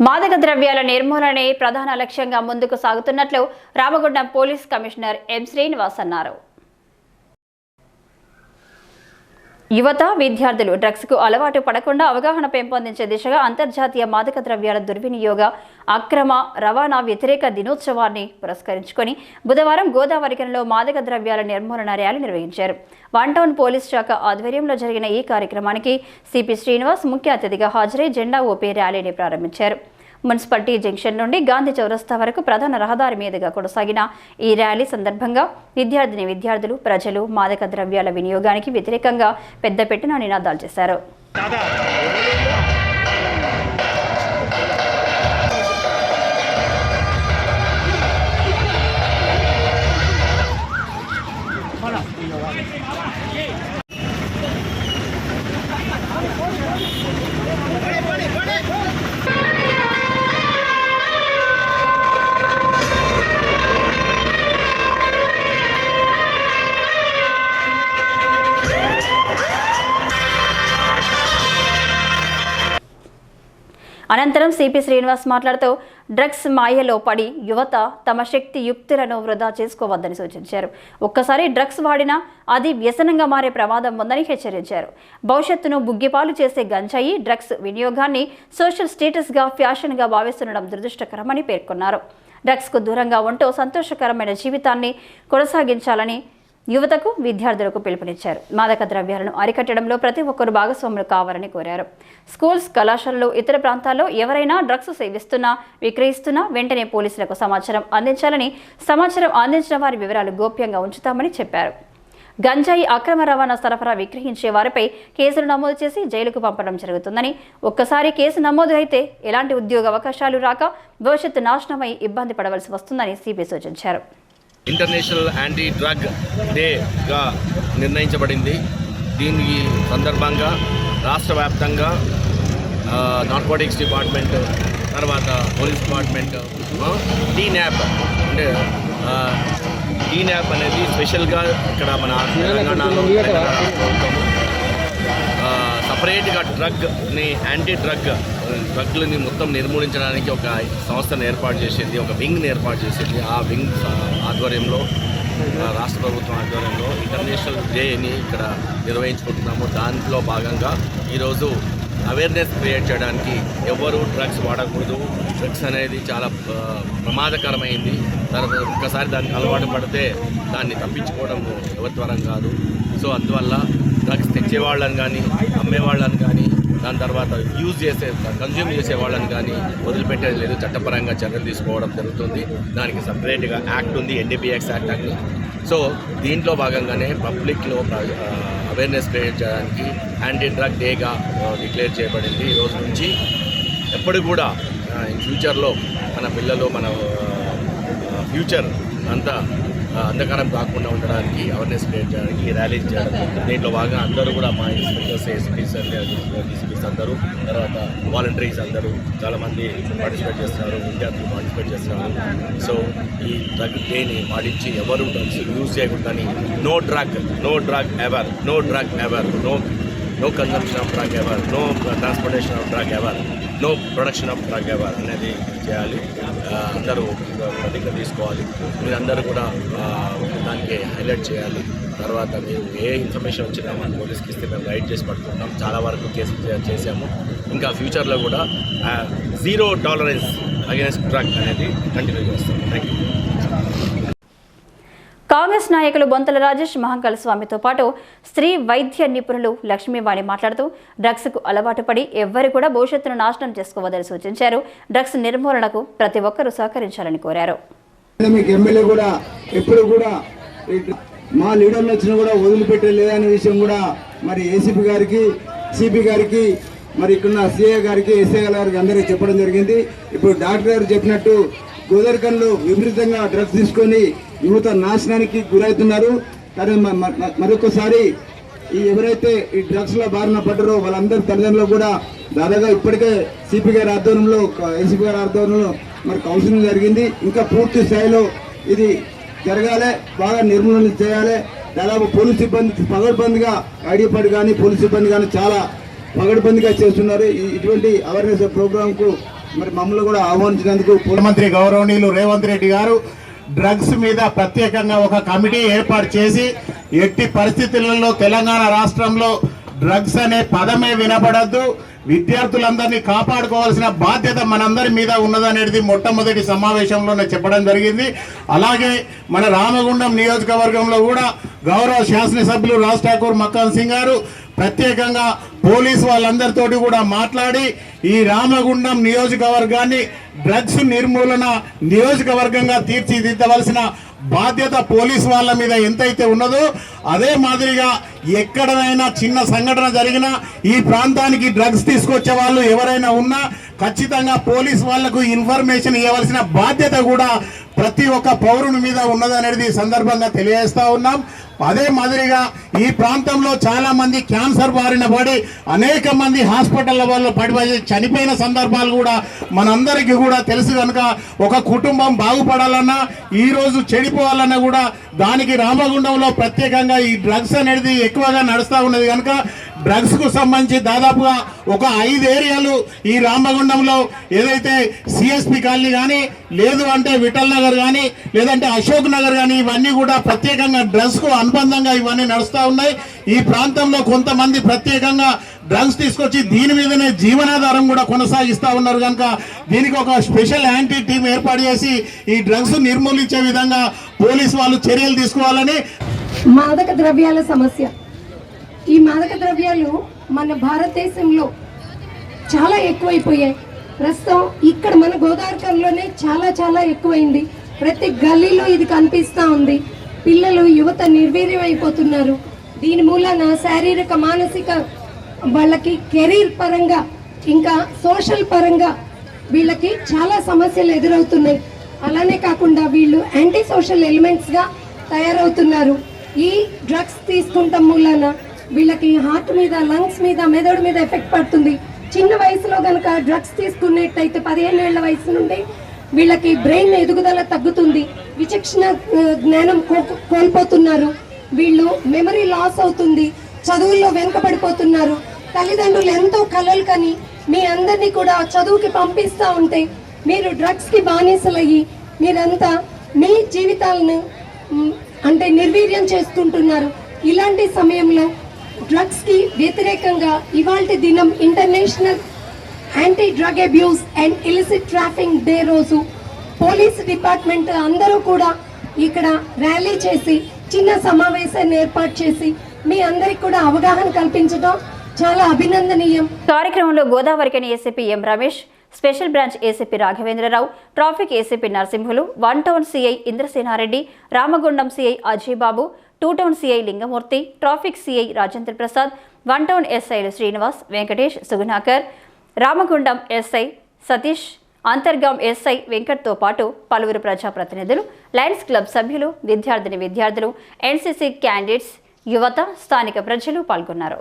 మాదక ద్రవ్యాల నిర్మూలనే ప్రధాన లక్ష్యంగా ముందుకు సాగుతున్నట్లు Ramagundam police commissioner M Srinivas అన్నారు. యువత విద్యార్థులు డ్రగ్స్కు అలవాటు పడకుండా అవగాహన పెంపొందించే దిశగా అంతర్జాతీయ మాదక ద్రవ్యాల దుర్వినియోగ అక్రమ రవాణా వ్యతిరేక దినోత్సవాన్ని పురస్కరించుకొని బుధవారం గోదావరికరంలో మాదక ద్రవ్యాల నిర్మూలన ర్యాలీ నిర్వహించారు. వన్ టౌన్ పోలీస్ శాఖ ఆధ్వర్యంలో జరిగిన ఈ కార్యక్రమానికి సిపి శ్రీనివాస్ ముఖ్య అతిథిగా హాజరై జెండా ఊపి ర్యాలీని ప్రారంభించారు. మున్సిపాలిటీ జంక్షన్ నుండి గాంధీ చౌరస్తా వరకు ప్రధాన రహదారి మీదుగా కొనసాగిన ఈ ర్యాలీ సందర్భంగా విద్యార్థిని విద్యార్థులు ప్రజలు మాదక ద్రవ్యాల వినియోగానికి వ్యతిరేకంగా పెద్దపెట్టిన నినాదాలు చేశారు. అనంతరం సిపి శ్రీనివాస్ మాట్లాడుతూ డ్రగ్స్ మాయలో పడి యువత తమ శక్తి యుక్తులను వృధా చేసుకోవద్దని సూచించారు. ఒక్కసారి డ్రగ్స్ వాడినా అది వ్యసనంగా మారే ప్రమాదం ఉందని హెచ్చరించారు. భవిష్యత్తును బుగ్గిపాలు చేసే గంజాయి డ్రగ్స్ వినియోగాన్ని సోషల్ స్టేటస్గా ఫ్యాషన్గా భావిస్తుండడం దురదృష్టకరమని పేర్కొన్నారు. డ్రగ్స్కు దూరంగా ఉంటూ సంతోషకరమైన జీవితాన్ని కొనసాగించాలని యువతకు విద్యార్థులకు పిలుపునిచ్చారు. మాదక ద్రవ్యాలను అరికట్టడంలో ప్రతి ఒక్కరు భాగస్వాములు కావాలని కోరారు. స్కూల్స్ కళాశాలలు ఇతర ప్రాంతాల్లో ఎవరైనా డ్రగ్స్ సేవిస్తున్నా విక్రయిస్తున్నా వెంటనే పోలీసులకు సమాచారం అందించాలని సమాచారం అందించిన వారి వివరాలు గోప్యంగా ఉంచుతామని చెప్పారు. గంజాయి అక్రమ రవాణా సరఫరా విక్రహించే వారిపై కేసులు నమోదు చేసి జైలుకు పంపడం జరుగుతుందని ఒక్కసారి కేసు నమోదు అయితే ఎలాంటి ఉద్యోగ అవకాశాలు రాక భవిష్యత్తు నాశనమై ఇబ్బంది పడవలసి వస్తుందని సిపి సూచించారు. ఇంటర్నేషనల్ యాంటీ డ్రగ్ డేగా నిర్ణయించబడింది. దీనికి సందర్భంగా రాష్ట్ర వ్యాప్తంగా నార్కోటిక్స్ డిపార్ట్మెంట్ తర్వాత పోలీస్ డిపార్ట్మెంట్ టీ న్యాప్ అంటే టీ న్యాప్ అనేది స్పెషల్గా ఇక్కడ మన తెలంగాణలో సపరేట్గా డ్రగ్ని యాంటీ డ్రగ్ డ్రగ్లని మొత్తం నిర్మూలించడానికి ఒక సంస్థను ఏర్పాటు చేసింది ఒక వింగ్ని ఏర్పాటు చేసింది. ఆ వింగ్ ఆధ్వర్యంలో రాష్ట్ర ప్రభుత్వం ఆధ్వర్యంలో ఇంటర్నేషనల్ డేని ఇక్కడ నిర్వహించుకుంటున్నాము. దాంట్లో భాగంగా ఈరోజు అవేర్నెస్ క్రియేట్ చేయడానికి ఎవరు డ్రగ్స్ వాడకూడదు. డ్రగ్స్ అనేది చాలా ప్రమాదకరమైంది. తర్వాత ఒక్కసారి దానికి అలవాటు పడితే దాన్ని తప్పించుకోవడం ఎవరి కాదు. సో అందువల్ల డ్రగ్స్ తెచ్చేవాళ్ళని కానీ అమ్మేవాళ్ళని కానీ దాని తర్వాత యూజ్ చేసే కన్జ్యూమ్ చేసే వాళ్ళని కానీ వదిలిపెట్టేది లేదు. చట్టపరంగా చర్యలు తీసుకోవడం జరుగుతుంది. దానికి సపరేట్గా యాక్ట్ ఉంది ఎన్డీపీఎక్స్ యాక్ట్ అని. సో దీంట్లో భాగంగానే పబ్లిక్లో అవేర్నెస్ క్రియేట్ చేయడానికి యాంటీ డ్రగ్ డేగా డిక్లేర్ చేయబడింది. ఈరోజు రోజు నుంచి ఎప్పుడు కూడా ఇన్ ఫ్యూచర్లో మన పిల్లలు మన ఫ్యూచర్ అంతా అంధకారం కాకుండా ఉండడానికి అవేర్నెస్ క్రియేట్ చేయడానికి ర్యాలీ చేయడం. దీంట్లో భాగంగా అందరూ కూడా మా ఇన్స్పెక్టర్స్ ఎస్పీస్ డిసిపీస్ అందరూ తర్వాత వాలంటీర్స్ అందరూ చాలామంది పార్టిసిపేట్ చేస్తున్నారు విద్యార్థులు పార్టిసిపేట్ చేస్తున్నారు. సో ఈ డ్రగ్ డేని పాటించి ఎవరు డ్రగ్స్ యూజ్ చేయకుండా no drug no drug ever no drug ever no no consumption of drug ever no transportation of drug ever no production of drug ever అనేది చేయాలి. అందరూ ప్రతిజ్ఞ తీసుకోవాలి. మీరందరూ కూడా దానికి హైలైట్ చేయాలి. తర్వాత మీరు ఏ ఇన్ఫర్మేషన్ వచ్చినా మన పోలీస్కి ఇస్తే మేము గైడ్ చేసి పడుతున్నాం చాలా వరకు కేసు చేసాము ఇంకా ఫ్యూచర్లో కూడా జీరో టాలరెన్స్ అగేన్స్ట్ డ్రగ్ అనేది కంటిన్యూ చేస్తాం. థ్యాంక్ యూ కాంగ్రెస్ నాయకులు బొంతల రాజేష్ మహంకాళ స్వామితో పాటు స్త్రీ వైద్య నిపుణులు లక్ష్మీవాణి మాట్లాడుతూ డ్రగ్స్కు అలవాటు పడి ఎవ్వరు కూడా భవిష్యత్తును నాశనం చేసుకోవద్దని సూచించారు. డ్రగ్స్ నిర్మూలనకు ప్రతి ఒక్కరూ సహకరించాలని కోరారు. కూడా ఎప్పుడు కూడా మా లీడర్లు వచ్చినా కూడా వదిలిపెట్టే లేదనే విషయం కూడా మరి ఏసీపీ గారికి సిపి గారికి మరి ఇక్కడ సిఏ గారికి ఎస్ఏ గారికి అందరికీ చెప్పడం జరిగింది. ఇప్పుడు డాక్టర్ గారు చెప్పినట్టు గోదరికన్లు విపరీతంగా డ్రగ్స్ తీసుకొని యువత నాశనానికి గురవుతున్నారు కానీ మరొకసారి ఈ ఎవరైతే ఈ డ్రగ్స్లో బారిన పడ్డారో వాళ్ళందరి తల్లిదండ్రులు కూడా దాదాపుగా ఇప్పటికే సిపి గారి ఆధ్వర్యంలో ఏసీపీ గారి ఆధ్వర్యంలో మరి కౌన్సిలింగ్ జరిగింది. ఇంకా పూర్తి స్థాయిలో ఇది జరగాలి బాగా నిర్మూలన చేయాలి. దాదాపు పోలీస్ సిబ్బంది పగడ్బందిగా ఐడిపాడు కానీ పోలీస్ సిబ్బంది కానీ చాలా పగడ్బందిగా చేస్తున్నారు. ఈ- ఇటువంటి అవేర్నెస్ ప్రోగ్రాంకు మరి మమ్మల్ని కూడా ఆహ్వానించినందుకు ముఖ్యమంత్రి గౌరవనీయులు రేవంత్ రెడ్డి గారు డ్రగ్స్ మీద ప్రత్యేకంగా ఒక కమిటీ ఏర్పాటు చేసి ఎట్టి పరిస్థితులలో తెలంగాణ రాష్ట్రంలో డ్రగ్స్ అనే పదమే వినపడద్దు విద్యార్థులందరినీ కాపాడుకోవాల్సిన బాధ్యత మనందరి మీద ఉన్నదనేది మొట్టమొదటి సమావేశంలోనే చెప్పడం జరిగింది. అలాగే మన రామగుండం నియోజకవర్గంలో కూడా గౌరవ శాసనసభ్యులు రాజ్ ఠాకూర్ మక్కాన్ సింగ్ గారు ప్రత్యేకంగా పోలీస్ వాళ్ళందరితోటి కూడా మాట్లాడి ఈ రామగుండం నియోజకవర్గాన్ని డ్రగ్స్ నిర్మూలన నియోజకవర్గంగా తీర్చిదిద్దవలసిన బాధ్యత పోలీస్ వాళ్ళ మీద ఎంతైతే ఉన్నదో అదే మాదిరిగా ఎక్కడైనా చిన్న సంఘటన జరిగినా ఈ ప్రాంతానికి డ్రగ్స్ తీసుకొచ్చే వాళ్ళు ఎవరైనా ఉన్నా ఖచ్చితంగా పోలీస్ వాళ్ళకు ఇన్ఫర్మేషన్ ఇవ్వవలసిన బాధ్యత కూడా ప్రతి ఒక్క పౌరుని మీద ఉన్నదనేది సందర్భంగా తెలియజేస్తా ఉన్నాం. అదే మాదిరిగా ఈ ప్రాంతంలో చాలా మంది క్యాన్సర్ బారిన పడి అనేక మంది హాస్పిటల్ వల్ల పడిపోయి చనిపోయిన సందర్భాలు కూడా మనందరికీ కూడా తెలుసు కనుక ఒక కుటుంబం బాగుపడాలన్నా ఈరోజు చెడిపోవాలన్నా కూడా దానికి రామగుండంలో ప్రత్యేకంగా ఈ డ్రగ్స్ అనేది ఎక్కువగా నడుస్తూ ఉన్నది కనుక డ్రగ్స్కు సంబంధించి దాదాపుగా ఒక ఐదు ఏరియాలు ఈ రామగుండంలో ఏదైతే సిఎస్పి కాలనీ కానీ లేదు అంటే విఠల్ నగర్ కానీ లేదంటే అశోక్ నగర్ కానీ ఇవన్నీ కూడా ప్రత్యేకంగా డ్రగ్స్కు అనుబంధంగా ఇవన్నీ నడుస్తూ ఉన్నాయి. ఈ ప్రాంతంలో కొంతమంది ప్రత్యేకంగా డ్రగ్స్ తీసుకొచ్చి దీని మీదనే జీవనాధారం కూడా కొనసాగిస్తూ ఉన్నారు కనుక దీనికి ఒక స్పెషల్ యాంటీ టీం ఏర్పాటు చేసి ఈ డ్రగ్స్ నిర్మూలించే విధంగా పోలీసు వాళ్ళు చర్యలు తీసుకోవాలని మాదక ద్రవ్యాల సమస్య. ఈ మాదక ద్రవ్యాలు మన భారతదేశంలో చాలా ఎక్కువైపోయాయి. ప్రస్తుతం ఇక్కడ మన గోదావరిలోనే చాలా చాలా ఎక్కువైంది. ప్రతి గల్లీలో ఇది కనిపిస్తూ ఉంది. పిల్లలు యువత నిర్వీర్యం అయిపోతున్నారు. దీని మూలన శారీరక మానసిక వాళ్ళకి కెరీర్ పరంగా ఇంకా సోషల్ పరంగా వీళ్ళకి చాలా సమస్యలు ఎదురవుతున్నాయి. అలానే కాకుండా వీళ్ళు యాంటీ సోషల్ ఎలిమెంట్స్గా తయారవుతున్నారు. ఈ డ్రగ్స్ తీసుకుంటాం మూలన వీళ్ళకి హార్ట్ మీద లంగ్స్ మీద మెదడు మీద ఎఫెక్ట్ పడుతుంది. చిన్న వయసులో కనుక డ్రగ్స్ తీసుకున్నట్టయితే పదిహేను ఏళ్ళ వయసు నుండి వీళ్ళకి బ్రెయిన్ ఎదుగుదల తగ్గుతుంది. విచక్షణ జ్ఞానం కో- కోల్పోతున్నారు. వీళ్ళు మెమరీ లాస్ అవుతుంది. చదువుల్లో వెనుకబడిపోతున్నారు. తల్లిదండ్రులు ఎంతో కలలు కని మీ అందరినీ కూడా చదువుకి పంపిస్తూ ఉంటే మీరు డ్రగ్స్కి బానిసలయ్యి మీరంతా మీ జీవితాలను అంటే నిర్వీర్యం చేసుకుంటున్నారు. ఇలాంటి సమయంలో డ్రగ్స్కి వ్యతిరేకంగా ఇవాళ దినం international anti drug abuse and illicit trafficking day రోజు పోలీస్ డిపార్ట్మెంట్ అందరూ కూడా ఇక్కడ ర్యాలీ చేసి చిన్న సమావేశాన్ని ఏర్పాటు చేసి మీ అందరికి కూడా అవగాహన కల్పించడం చాలా అభినందనీయం. కార్యక్రమంలో Godavarikhani ACP M Ramesh special branch ACP Raghavendra Rao traffic ACP Narasimhulu one town CI Indrasena Reddy Ramagundam CI Ajay Babu two town CI Lingamurthy traffic CI Rajendra Prasad one town ఎస్ఐలు శ్రీనివాస్ వెంకటేష్ సుగుణాకర్ రామగుండం ఎస్ఐ సతీష్ అంతర్గాం ఎస్ఐ వెంకట్తో పాటు పలువురు ప్రజాప్రతినిధులు Lions club సభ్యులు విద్యార్థిని విద్యార్థులు NCC candidates యువత స్థానిక ప్రజలు పాల్గొన్నారు.